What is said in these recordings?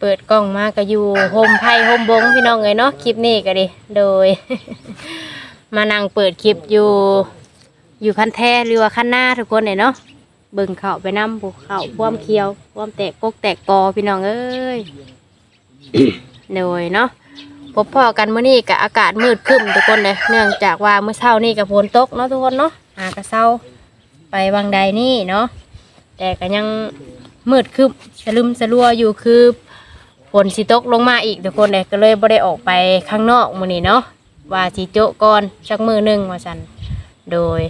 เปิดกล้องมาก็อยู่โฮมไพ่โฮมบงพี่น้องเอ้ยเนาะคลิปนี้ก็ดิโดย มานั่งเปิดคลิปอยู่อยู่คันแท้หรือว่าคันหน้าทุกคนเนี่ยเนาะเบิ่งเขาไปนำภูเขาควมเคียวควมแตกกกแตกกอพี่น้องเอ้ยโดยเนาะพบพ่อกันเมื้อนี้กับอากาศมืดครึ้มทุกคนเลยเนื่องจากว่าเมื่อเช้านี่กับฝนตกเนาะทุกคนเนาะอากระเช้าไปบางใดนี่เนาะแต่ก็ยังมืดครึ้มสลึมสลัวอยู่คือ นสิตกลงมาอีกทุกคนเลยก็เลยบ่ได้ออกไปข้างนอกมื้อนี้เนาะว่าสิโจะก่อนสักมือหนึงว่าซั่นโดย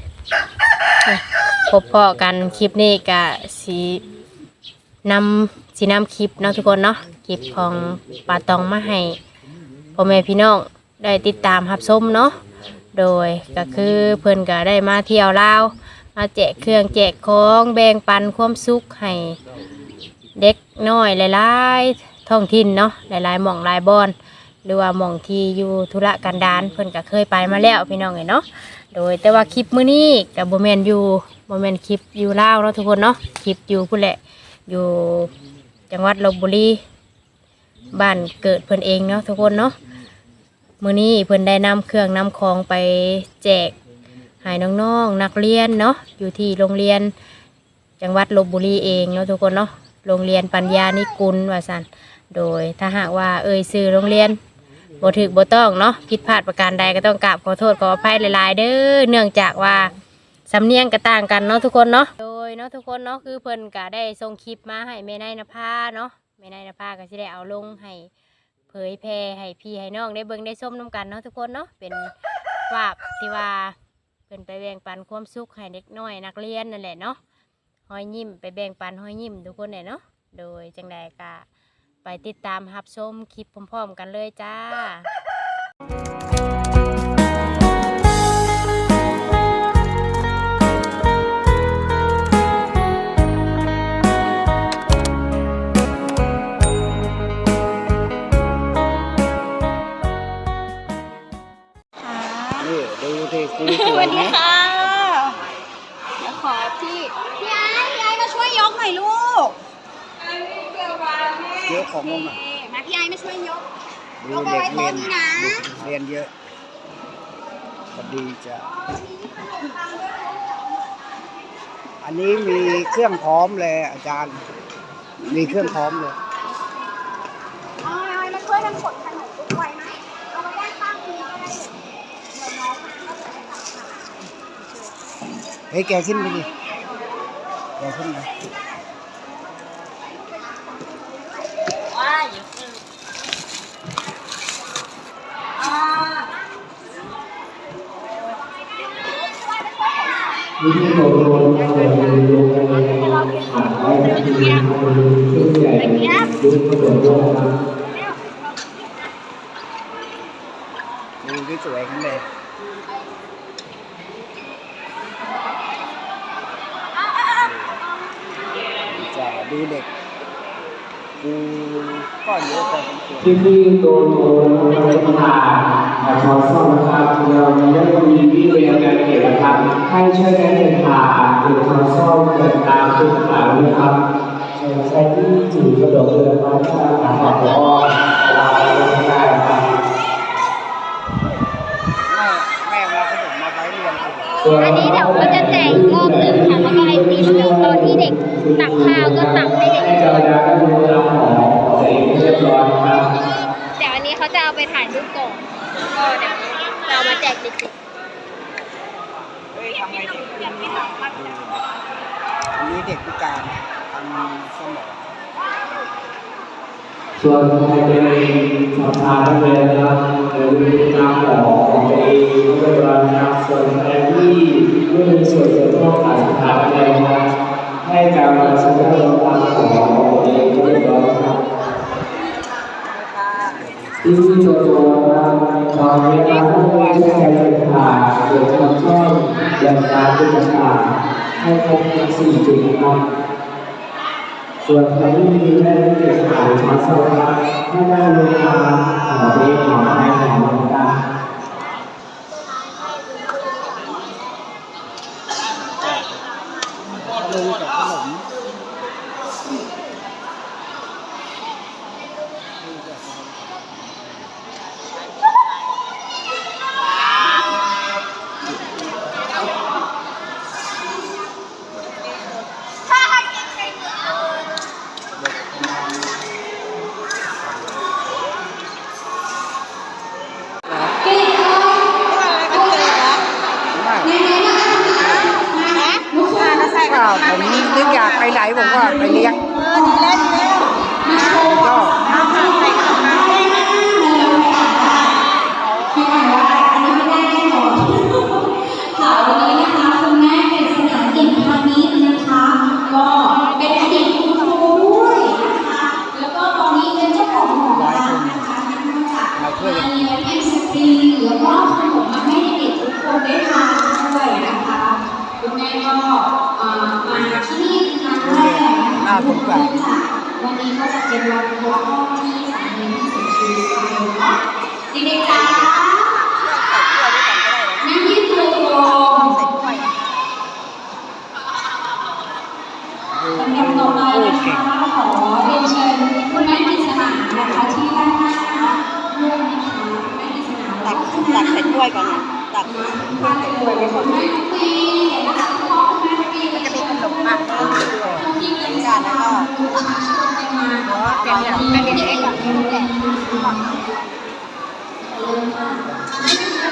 พบพ่อกันคลิปนี้ก็สีนำสีนำคลิปเนาะทุกคนเนาะคลิปของปาตองมาให้พ่อแม่พี่น้องได้ติดตามรับชมเนาะ โดยก็คือเพิ่อนก็ได้มาเที่ยวลาว มาแจกเครื่องแจกของแบ่งปันความสุขให้เด็กน้อยหลาย ๆ ท้องถิ่นเนาะหลายๆหม่องหลายบอนหรือว่าหม่องที่อยู่ธุระกันดารเพิ่นก็เคยไปมาแล้วพี่น้องเอ้ยเนาะโดยแต่ว่าคลิปมื้อนี้กับโบแมนอยู่โบแมนคลิปอยู่ลาวเนาะทุกคนเนาะคลิปอยู่พุ่นแหละอยู่จังหวัดลบบุรีบ้านเกิดเพิ่นเองเนาะทุกคนเนาะมื้อนี้เพิ่นได้นำเครื่องนำของไปแจกให้น้องๆนักเรียนเนาะอยู่ที่โรงเรียนจังหวัดลบบุรีเองเนาะทุกคนเนาะโรงเรียนปัญญานิกุลว่าซั่น โดยถ้าหากว่าเอ่ยชื่อโรงเรียนบ่ถึกบ่ต้องเนาะผิดพลาดประการใดก็ต้องกราบขอโทษขออภัยหลาย ๆ เด้อเนื่องจากว่าสำเนียงก็ต่างกันเนาะทุกคนเนาะโดยเนาะทุกคนเนาะคือเพิ่นก็ได้ส่งคลิปมาให้แม่นายนภาเนาะแม่นายนภาก็สิได้เอาลงให้เผยแพร่ให้พี่ให้น้องได้เบิ่งได้ชมนํกันเนาะทุกคนเนาะเป็นภาพที่ว่าเพิ่นไปแบ่งปันความสุขให้เด็กน้อยนักเรียนนั่นแหละเนาะหอยยิ้มไปแบ่งปันหอยยิ้มทุกคนเนี่ยเนาะโดยจังใดก็ ไปติดตามรับชมคลิปพร้อมๆกันเลยจ้า ของลงอะนี่มาพี่ไอ้มาช่วยยกดูเอาไปเด็กไว้เรียนโต๊ะนี้นะเด็กเรียนเยอะพอดีจะอันนี้มีเครื่องพร้อมเลยอาจารย์ มีเครื่องพร้อมเลยเอาไอ้มาช่วยกันกดขนมทุกไว้ไหมเอาไว้ด้านข้างนี้ก็ได้เดี๋ยวน้องมาก็จะได้ทำงานเฮ้ยแกขึ้นไปดิแกขึ้นไป วิธีโดโดนะ ครับเราจะดูลงไปในผ่านได้ทันทีนะครับเป็นเครื่องใหญ่ดูกระโดดด้วยนะครับดูสวยๆกันเลยจะดูเด็กดูก็เยอะพอสมควรที่พี่โดโดนะครับเราจะผ่านอ่าช้อนซ่อมนะครับเรามีได้มีวิธีการเก็บนะครับให้ช่วยกันเดินผ่านเก็บช้อนซ่อมเกิดตามจุดต่างนะครับใช้ที่ถือกระโดดเลยนะครับถ้าอาหารก็ลายได้ไม่แม่เอาขนมมาไว้เรียนกันส่วนอันนี้เดี๋ยวก็จะแจกอีกรอบหนึ่ง ตักข้าวก็ตักให้เด็กให้เจ้าหน้าที่ดูแลของตัวเองให้เรียบร้อยครับเดี๋ยวอันนี้เขาจะเอาไปถ่ายรูปก่อนก็เดี๋ยวเรามาแจกเด็กอันนี้เด็กพิการทางสมองส่วนใครเป็นสำคัญเลยนะครับเดี๋ยวดูตามของตัวเองเรียบร้อยนะครับส่วนใครที่ไม่มีส่วนเกี่ยวข้องกับสถาบันใดนะครับ ให้การมาใช้เรื่องตามของของตัวเองเรียบร้อยครับที่ตัวตัวนะครับตอนนี้นะครับผู้ว่าช่วยกันเป็นผ่านเกิดความชอบอย่างการเป็นต่างให้ครบทั้งสี่จุดนะครับส่วนใครที่มีแม่ที่เก็บขายช้อนโซ่ครับให้ได้ลงมาหอ ผมนึกอยากไปไหนผมก็ไปเลี้ยง จะเป็นวันครบรอบที่สามีที่เสียชีวิตไปเนาะเด็กๆจ๋านั่งที่ตัวตรงลำดับต่อไปนะคะขอเรียนเชิญคุณแม่กิษณานะคะที่ด้านหน้าด้วยนะคะคุณแม่กิษณาตักตักใส่ถ้วยก่อนนะตักมาเลยคุณแม่ตีนะคะคุณพ่อคุณแม่ทุกปีมัน จะมีขนมปังด้วยที่เป็นการแล้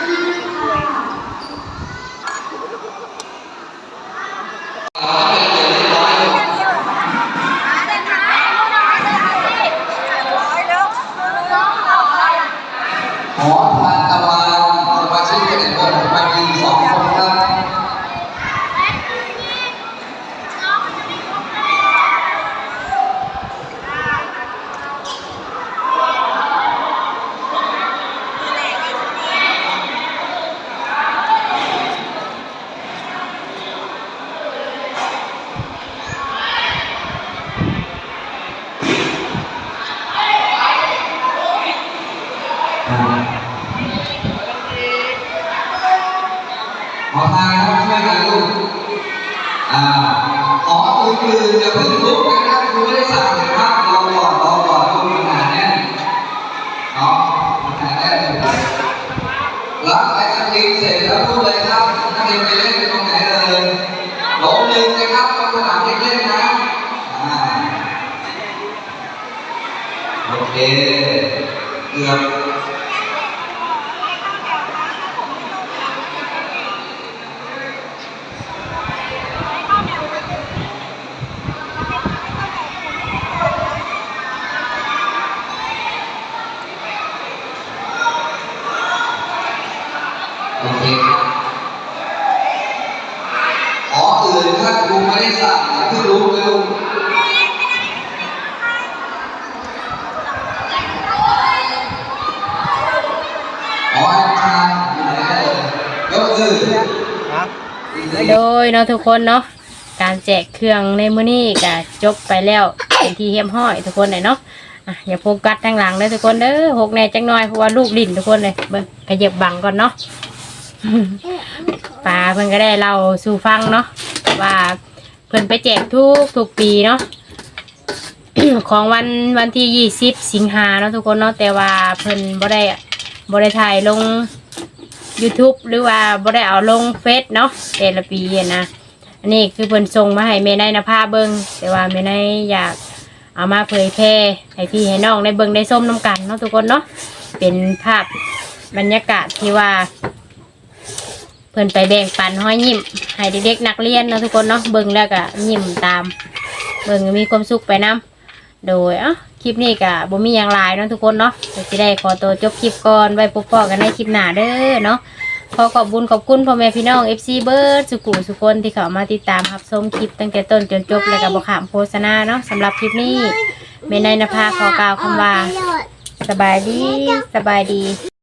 วก็ประชาชนเป็นมาเป็นอย่างเป็นเด็กๆแบบนี้แหละโดยเนาะทุกคนเนาะการแจกเครื่องในมื้อนี้ก็จบไปแล้วเป็นที่เฮียมห้อยทุกคนเลยเนาะอย่าโฟกัสทางหลังเลยทุกคนเด้อหกแน่จังน้อยเพราะว่าลูกดิ่นทุกคนเลยเบิ่งขยับบังก่อนเนาะ ป้าเพิ่นก็ได้เล่าสู่ฟังเนาะว่าเพิ่นไปแจกทุกทุกปีเนาะ ของวันวันที่ยี่สิบสิงหาเนาะทุกคนเนาะแต่ว่าเพิ่นบ่ได้บ่ได้ถ่ายลง YouTube หรือว่าบ่ได้เอาลงเฟซเนาะแต่ละปีอะนะอันนี้คือเพิ่นส่งมาให้แม่นนภาเบิงแต่ว่าแม่นอยากเอามาเผยแพร่ให้พี่ให้น้องได้เบิงได้ส้มน้ำกันเนาะทุกคนเนาะเป็นภาพบรรยากาศที่ว่า เพิ่นไปแบ่งปันห้อยยิ้มให้เด็กๆนักเรียนเนาะทุกคนเนาะเบิ่งแล้วก็ยิ้มตาม เบิ่งมีความสุขไปนํโดยเอะคลิปนี้ก็บ่มีหยังหลายเนาะทุกคนเนาะเดี๋ยวสิได้ขอตัวจบคลิปก่อนไว้พบกันในคลิปหน้าเด้อเนาะขอขอบุญขอบคุณพ่อแม่พี่น้อง FC เบิร์ดสุกุสุคนที่เข้ามาติดตามรับชมคลิปตั้งแต่ต้นจนจบแล้วก็บ่ขามโฆษณาเนาะสำหรับคลิปนี้แม่นายนภาขอกล่าวคำว่า สบายดีสบายดี